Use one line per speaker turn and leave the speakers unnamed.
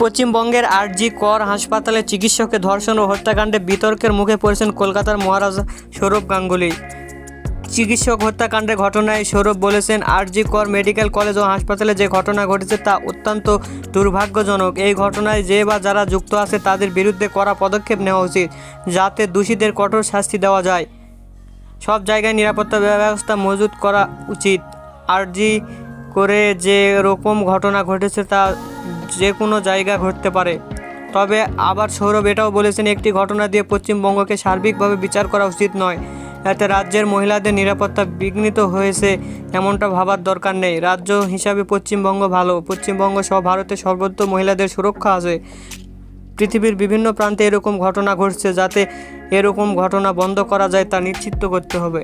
পশ্চিমবঙ্গের আরজি কর হাসপাতালে চিকিৎসককে ধর্ষণ ও হত্যাকাণ্ডে বিতর্কের মুখে পড়েছেন কলকাতার মহারাজা সৌরভ গাঙ্গুলি। চিকিৎসক হত্যাকাণ্ডের ঘটনায় সৌরভ বলেছেন, আরজি কর মেডিকেল কলেজ ও হাসপাতালে যে ঘটনা ঘটেছে তা অত্যন্ত দুর্ভাগ্যজনক। এই ঘটনায় যে বা যারা যুক্ত আছে তাদের বিরুদ্ধে করা পদক্ষেপ নেওয়া উচিত, যাতে দোষীদের কঠোর শাস্তি দেওয়া যায়। সব জায়গায় নিরাপত্তা ব্যবস্থা মজুত করা উচিত। আরজি করে যে রকম ঘটনা ঘটেছে তা যে কোনো জায়গা ঘটতে পারে। তবে আবার সৌরভ এটাও বলেছেন, একটি ঘটনা দিয়ে পশ্চিমবঙ্গকে সার্বিকভাবে বিচার করা উচিত নয়। এতে রাজ্যের মহিলাদের নিরাপত্তা বিঘ্নিত হয়েছে এমনটা ভাবার দরকার নেই। রাজ্য হিসাবে পশ্চিমবঙ্গ ভালো। পশ্চিমবঙ্গ সহ ভারতের সর্বত্র মহিলাদের সুরক্ষা আছে। পৃথিবীর বিভিন্ন প্রান্তে এরকম ঘটনা ঘটছে যাতে এরকম ঘটনা বন্ধ করা যায় তা নিশ্চিত করতে হবে।